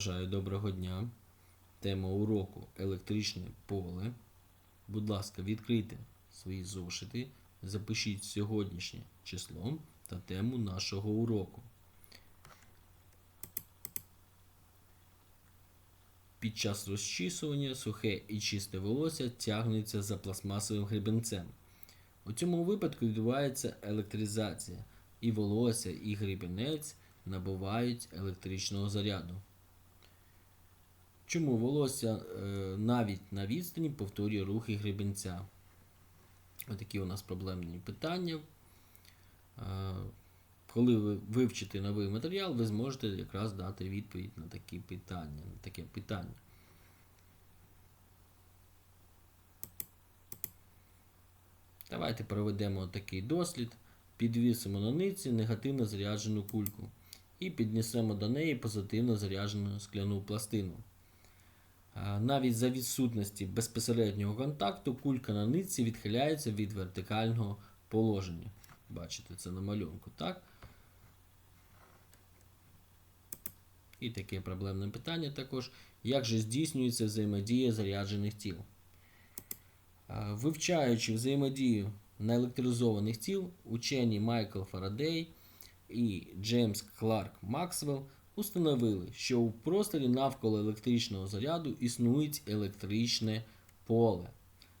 Бажаю доброго дня. Тема уроку електричне поле. Будь ласка, відкрийте свої зошити, запишіть сьогоднішнє число та тему нашого уроку. Під час розчісування сухе і чисте волосся тягнеться за пластмасовим гребенцем. У цьому випадку відбувається електризація, і волосся, і гребінець набувають електричного заряду. Чому волосся е, навіть на відстані повторює рухи гребінця? Отакі у нас проблемні питання. Е, Коли ви вивчите новий матеріал, ви зможете якраз дати відповідь на такі питання, на таке питання. Давайте проведемо такий дослід. Підвісимо на ниці негативно заряджену кульку і піднесемо до неї позитивно заряджену скляну пластину. А, Навіть за відсутності безпосереднього контакту кулька на нитці відхиляється від вертикального положення. Бачите це на малюнку, так? І таке проблемне питання також. Як же здійснюється взаємодія заряджених тіл? Вивчаючи взаємодію наелектризованих тіл, учені Майкл Фарадей і Джеймс Кларк Максвелл установили, що у просторі навколо електричного заряду існує електричне поле.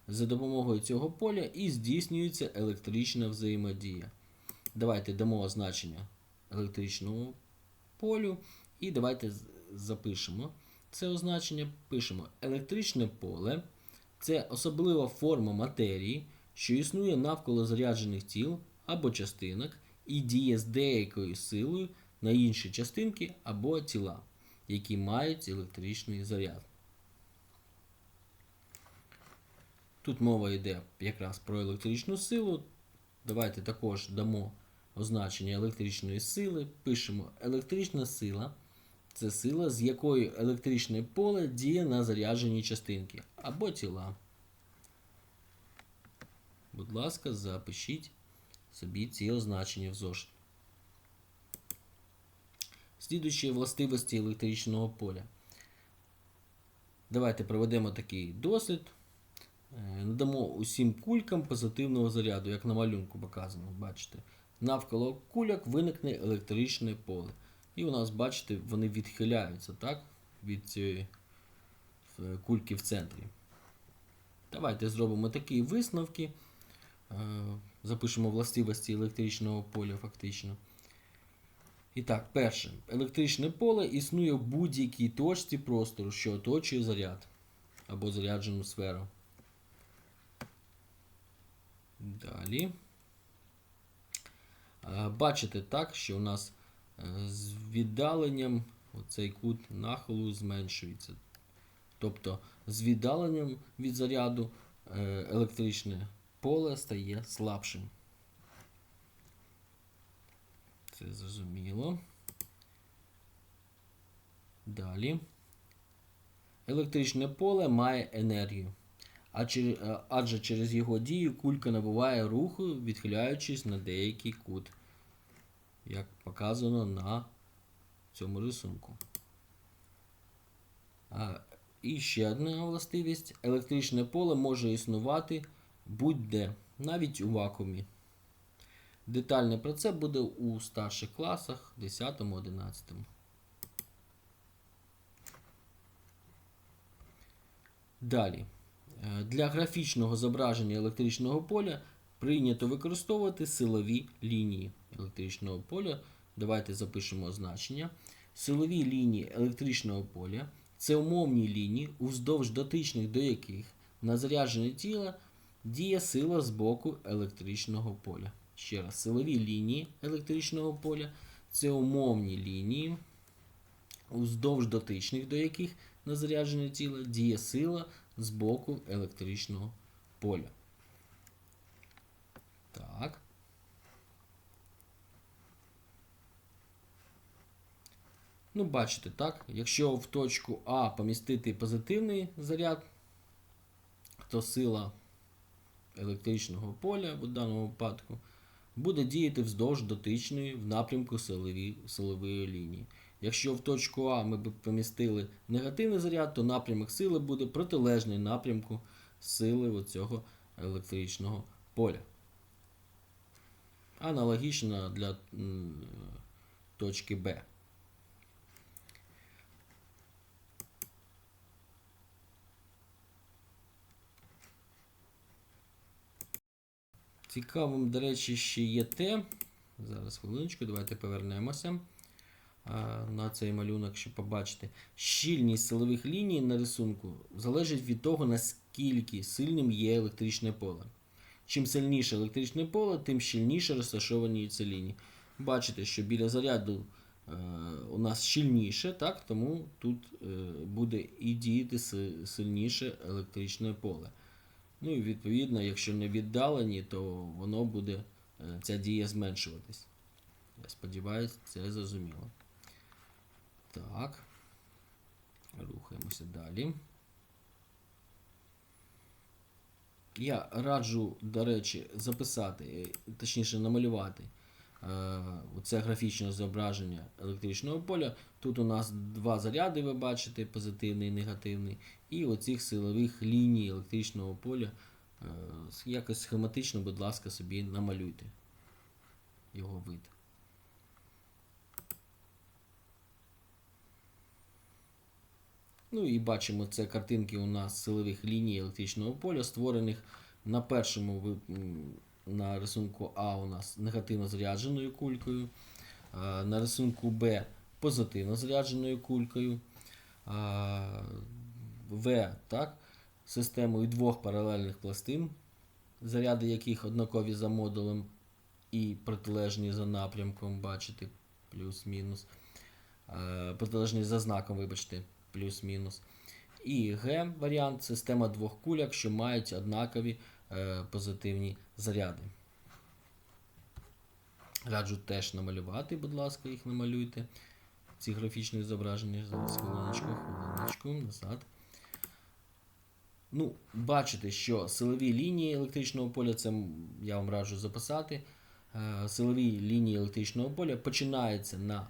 За допомогою цього поля і здійснюється електрична взаємодія. Давайте дамо означення електричному полю і давайте запишемо це означення. Пишемо електричне поле це особлива форма матерії, що існує навколо заряджених тіл або частинок і діє з деякою силою на інші частинки або тіла, які мають електричний заряд. Тут мова йде якраз про електричну силу. Давайте також дамо означення електричної сили. Пишемо електрична сила це сила, з якою електричне поле діє на заряджені частинки або тіла. Будь ласка, запишіть собі ці означення в зошит. Слідуючі властивості електричного поля. Давайте проведемо такий дослід. Е, Надамо усім кулькам позитивного заряду, як на малюнку показано, бачите. Навколо кульок виникне електричне поле. І у нас, бачите, вони відхиляються так, від цієї е, кульки в центрі. Давайте зробимо такі висновки. Е, Запишемо властивості електричного поля фактично. І так, перше. Електричне поле існує в будь-якій точці простору, що оточує заряд або заряджену сферу. Далі. Е, Бачите так, що у нас е, з віддаленням оцей кут нахилу зменшується. Тобто з віддаленням від заряду е, електричне поле стає слабшим. Це зрозуміло. Далі. Електричне поле має енергію. Е, адже через його дію кулька набуває руху, відхиляючись на деякий кут, як показано на цьому рисунку. А, і ще одна властивість: електричне поле може існувати будь-де, навіть у вакуумі. Детальне про це буде у старших класах 10-11. Далі. Е, Для графічного зображення електричного поля прийнято використовувати силові лінії електричного поля. Давайте запишемо значення. Силові лінії електричного поля це умовні лінії, уздовж дотичних до яких на заряджене тіло діє сила з боку електричного поля. Ще раз, силові лінії електричного поля це умовні лінії, уздовж дотичних до яких на заряджене тіло діє сила з боку електричного поля. Так. Ну, бачите, так? Якщо в точку А помістити позитивний заряд, то сила електричного поля в даному випадку буде діяти вздовж дотичної в напрямку силові, силової лінії. Якщо в точку А ми б помістили негативний заряд, то напрямок сили буде протилежний напрямку сили оцього електричного поля. Аналогічно для точки Б. Цікавим, до речі, ще є те. Зараз хвилиночку, давайте повернемося на цей малюнок, щоб побачити. Щільність силових ліній на рисунку залежить від того, наскільки сильним є електричне поле. Чим сильніше електричне поле, тим щільніше розташовані ці лінії. Бачите, що біля заряду е, у нас щільніше, так? тому тут е, буде і діяти сильніше електричне поле. Ну і відповідно, якщо не віддалені, то воно буде е, ця дія зменшуватись. Я сподіваюся, це зрозуміло. Так. Рухаємося далі. Я раджу, до речі, записати, е, точніше намалювати е, це графічне зображення електричного поля. Тут у нас два заряди, ви бачите, позитивний і негативний. І оцих силових ліній електричного поля. Е, якось схематично, будь ласка, собі намалюйте його вид. Ну і бачимо, це картинки у нас силових ліній електричного поля, створених на першому на рисунку А у нас негативно зарядженою кулькою, на рисунку Б позитивно зарядженою кулькою, а, В так, системою двох паралельних пластин, заряди яких однакові за модулем і протилежні за напрямком, бачите, плюс-мінус. Е, Протилежні за знаком, вибачте, плюс-мінус. І Г варіант система двох куляк, що мають однакові е, позитивні заряди. Раджу теж намалювати, будь ласка, їх намалюйте. Ці графічні зображення. Зараз хвилиночку, хвилиночку, назад. Ну, бачите, що силові лінії електричного поля, це я вам раджу записати. Е, Силові лінії електричного поля починаються на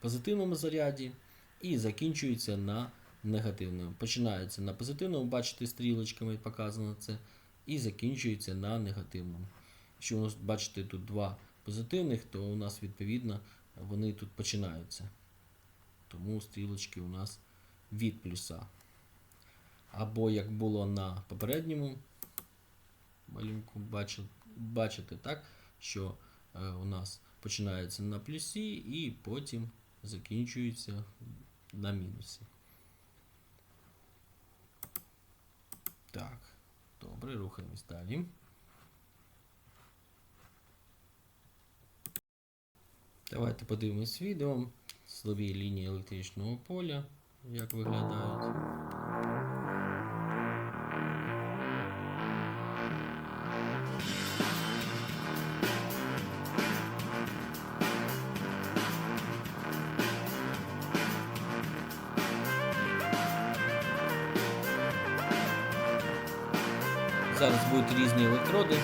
позитивному заряді і закінчуються на негативному. Починаються на позитивному, бачите, стрілочками показано це, і закінчуються на негативному. Якщо у нас бачите тут два позитивних, то у нас відповідно вони тут починаються. Тому стрілочки у нас від плюса. Або як було на попередньому малюнку, бачите так, що е, у нас починається на плюсі і потім закінчується на мінусі. Так, добре, рухаємось далі. Давайте подивимось відео. Слові лінії електричного поля, як виглядають. Зараз будуть різні електроди.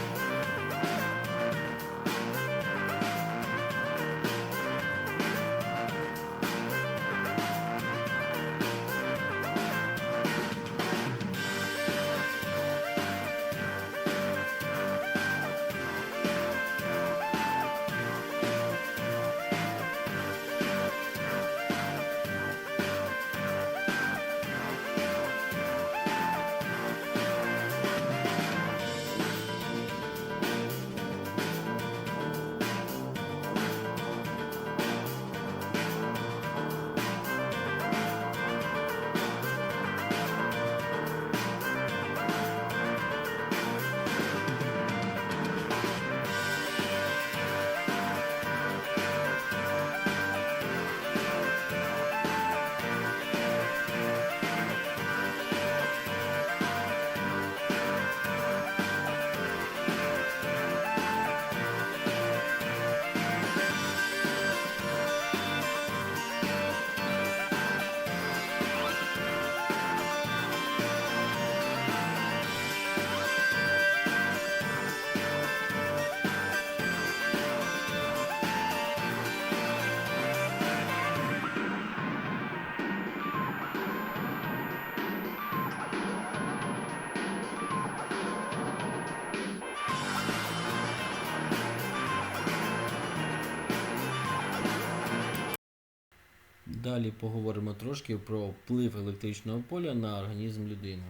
Далі поговоримо трошки про вплив електричного поля на організм людини.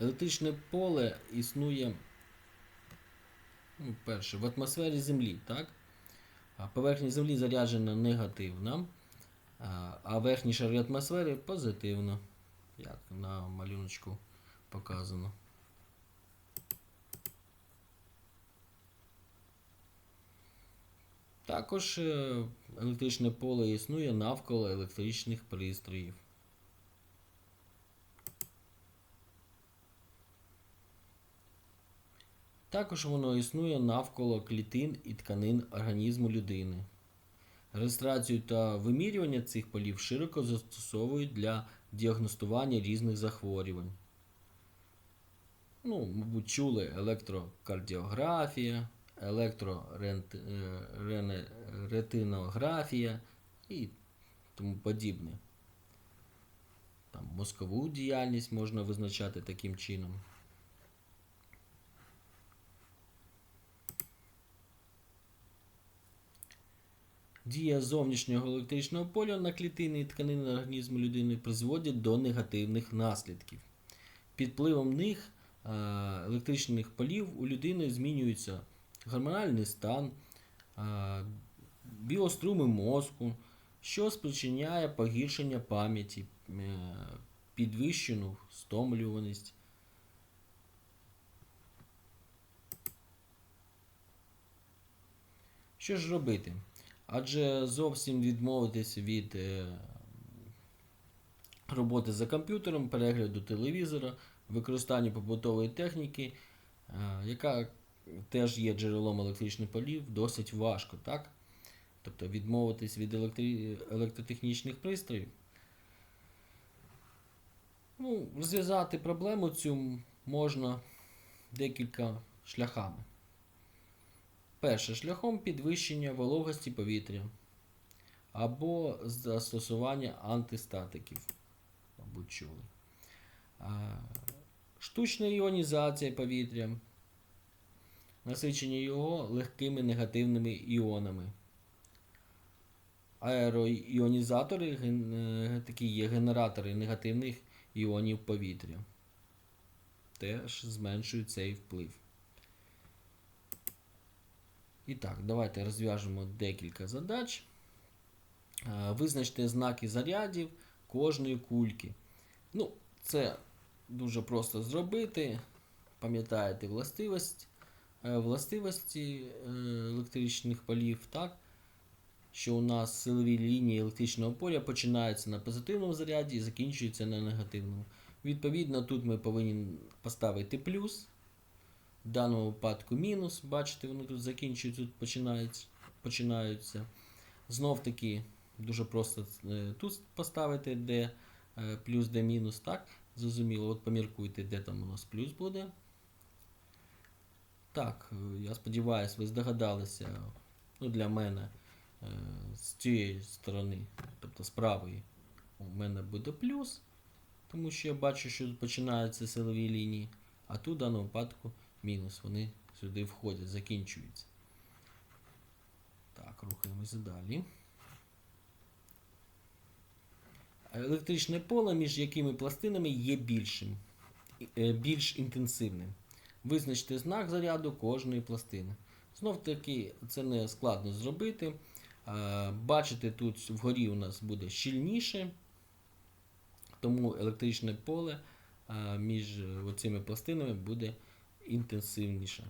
Електричне поле існує, ну, перше, в атмосфері Землі, так? Поверхня Землі заряджена негативно, а- верхні шари атмосфери позитивно, як на малюночку показано. Також е, електричне поле існує навколо електричних пристроїв. Також воно існує навколо клітин і тканин організму людини. Реєстрацію та вимірювання цих полів широко застосовують для діагностування різних захворювань. Ну, мабуть, чули електрокардіографія, електроретинографія і тому подібне. Там мозкову діяльність можна визначати таким чином. Дія зовнішнього електричного поля на клітини і тканини організму людини призводять до негативних наслідків. Під впливом них е, електричних полів у людини змінюється гормональний стан, біоструми мозку, що спричиняє погіршення пам'яті, е, підвищену стомлюваність. Що ж робити? Адже зовсім відмовитися від е, роботи за комп'ютером, перегляду телевізора, використання побутової техніки, е, яка теж є джерелом електричних полів, досить важко, так? Тобто відмовитись від електри... електротехнічних пристроїв. Ну, розв'язати проблему цю можна декілька шляхами. Перше шляхом підвищення вологості повітря або застосування антистатиків, мабуть, чули. Штучна іонізація повітря, насичення його легкими негативними іонами. Аероіонізатори е, такі є генератори негативних іонів повітря. Теж зменшують цей вплив. І так, давайте розв'яжемо декілька задач. Е, Визначте знаки зарядів кожної кульки. Ну, це дуже просто зробити. Пам'ятаєте властивість, властивості е, електричних полів, так? Що у нас силові лінії електричного поля починаються на позитивному заряді і закінчуються на негативному. Відповідно, тут ми повинні поставити плюс. В даному випадку мінус. Бачите, вони тут закінчуються, тут починаються. починаються. Знов таки, дуже просто е, тут поставити де е, плюс, де мінус. Так, зрозуміло. От поміркуйте, де там у нас плюс буде. Так, е, я сподіваюся, ви здогадалися. Ну, для мене е, з цієї сторони, тобто з правої, у мене буде плюс, тому що я бачу, що починаються силові лінії, а тут в даному випадку мінус. Вони сюди входять, закінчуються. Так, рухаємося далі. Електричне поле, між якими пластинами є більшим, е, більш інтенсивним. Визначте знак заряду кожної пластини. Знов таки, це не складно зробити. Е, Бачите, тут вгорі у нас буде щільніше, тому електричне поле е, між цими пластинами буде інтенсивніше.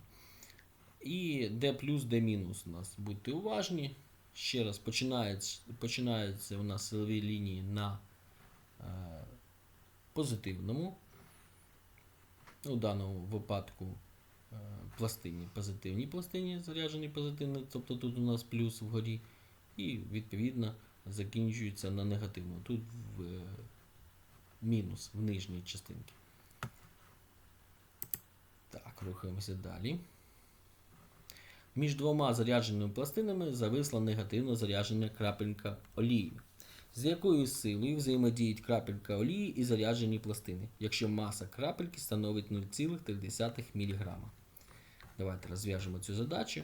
І де плюс, де мінус у нас. Будьте уважні. Ще раз починаються, починаються у нас силові лінії на е, У даному випадку е, пластині позитивній пластині заряджені позитивно, тобто тут у нас плюс вгорі. І відповідно закінчується на негативному. Тут в е, мінус в нижній частинці. Так, рухаємося далі. Між двома зарядженими пластинами зависла негативно заряджена крапелька олії. З якою силою взаємодіють крапелька олії і заряджені пластини, якщо маса крапельки становить 0,3 мг. Давайте розв'яжемо цю задачу.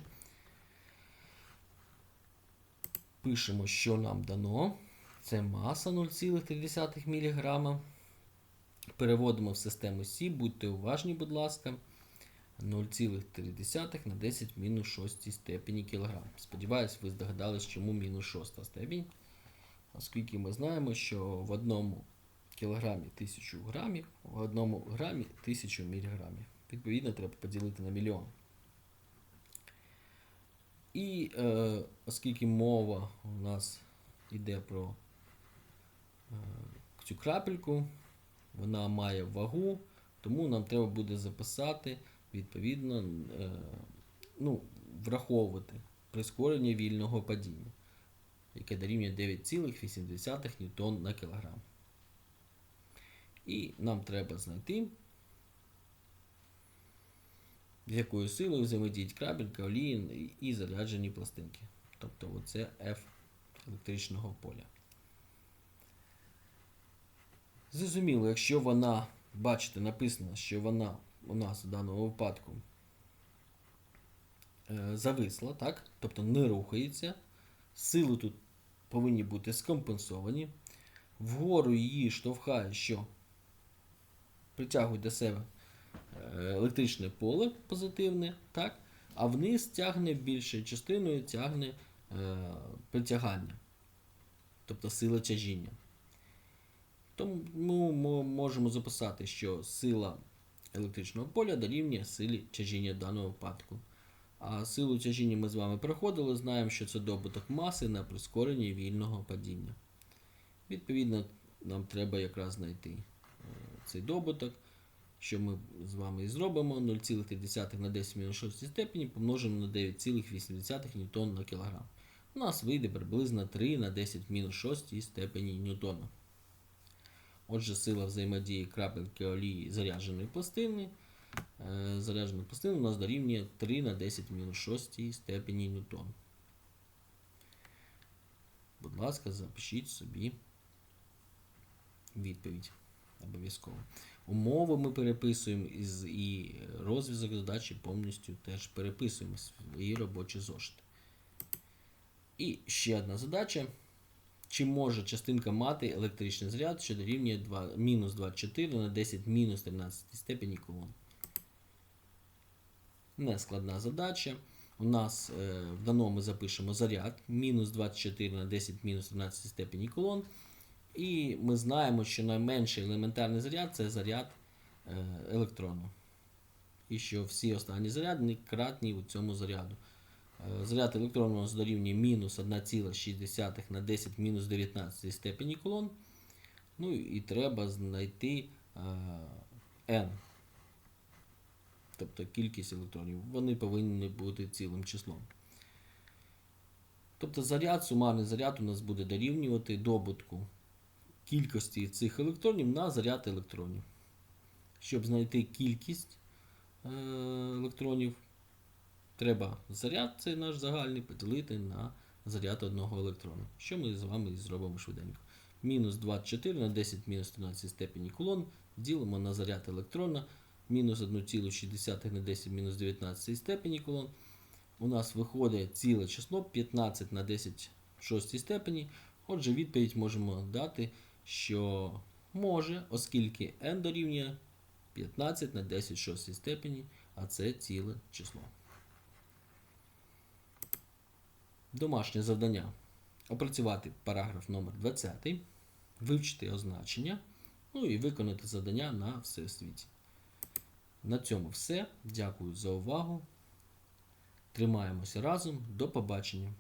Пишемо, що нам дано. Це маса 0,3 мг. Переводимо в систему Сі, будьте уважні, будь ласка. 0,3 на 10 мінус 6 степені кілограм. Сподіваюсь, ви здогадались, чому мінус 6 степінь. Оскільки ми знаємо, що в одному кілограмі 1000 грамів, в одному грамі 1000 міліграмів. Відповідно, треба поділити на мільйон. І е, оскільки мова у нас йде про е, цю крапельку, вона має вагу, тому нам треба буде записати, відповідно, е, ну, враховувати прискорення вільного падіння, яке дорівнює 9,8 ньютон на кілограм. І нам треба знайти, з якою силою взаємодіють крабелька, олії і заряджені пластинки. Тобто оце F електричного поля. Зрозуміло, якщо вона, бачите, написано, що вона у нас у даному випадку е, зависла, так? тобто не рухається, сили тут повинні бути скомпенсовані. Вгору її штовхає, що притягує до себе е, електричне поле позитивне, так? а вниз тягне більшою частиною тягне е, притягання, тобто сила тяжіння. Тому ми можемо записати, що сила електричного поля дорівнює силі тяжіння в даному випадку. А силу тяжіння ми з вами проходили, знаємо, що це добуток маси на прискоренні вільного падіння. Відповідно, нам треба якраз знайти е, цей добуток, що ми з вами і зробимо 0,3 на 10 6 степені помножимо на 9,8 ньютон на кілограм. У нас вийде приблизно 3 на 10 6 степені ньютона. Отже, сила взаємодії крапельки олії зарядженої пластини. Е, Заряджена пластина у нас дорівнює 3 на 10 мінус 6 степені ньютон. Будь ласка, запишіть собі відповідь. Обов'язково. Умови ми переписуємо і розв'язок задачі повністю теж переписуємо свої робочі зошити. І ще одна задача. Чи може частинка мати електричний заряд, що дорівнює 2, мінус 24 на 10 мінус 13 степені кулон? Нескладна задача. У нас е, в даному ми запишемо заряд мінус 24 на 10 мінус 13 степені кулон. І ми знаємо, що найменший елементарний заряд це заряд е, електрону. І що всі останні заряди кратні у цьому заряду. Е, Заряд електрону дорівнює мінус 1,6 на 10 мінус 19 степені кулон. Ну і треба знайти n. Тобто кількість електронів. Вони повинні бути цілим числом. Тобто заряд, сумарний заряд у нас буде дорівнювати добутку кількості цих електронів на заряд електронів. Щоб знайти кількість е, електронів, треба заряд, цей наш загальний, поділити на заряд одного електрона. Що ми з вами зробимо швиденько. Мінус 24 на 10 мінус 13 степені кулон ділимо на заряд електрона. Мінус 1,6 на 10 мінус 19 степені кулон. У нас виходить ціле число 15 на 10 6 степені. Отже, відповідь можемо дати, що може, оскільки n дорівнює 15 на 10 6 степені, а це ціле число. Домашнє завдання. Опрацювати параграф номер 20 вивчити означення, ну і виконати завдання на всесвіті. На цьому все. Дякую за увагу. Тримаємося разом. До побачення.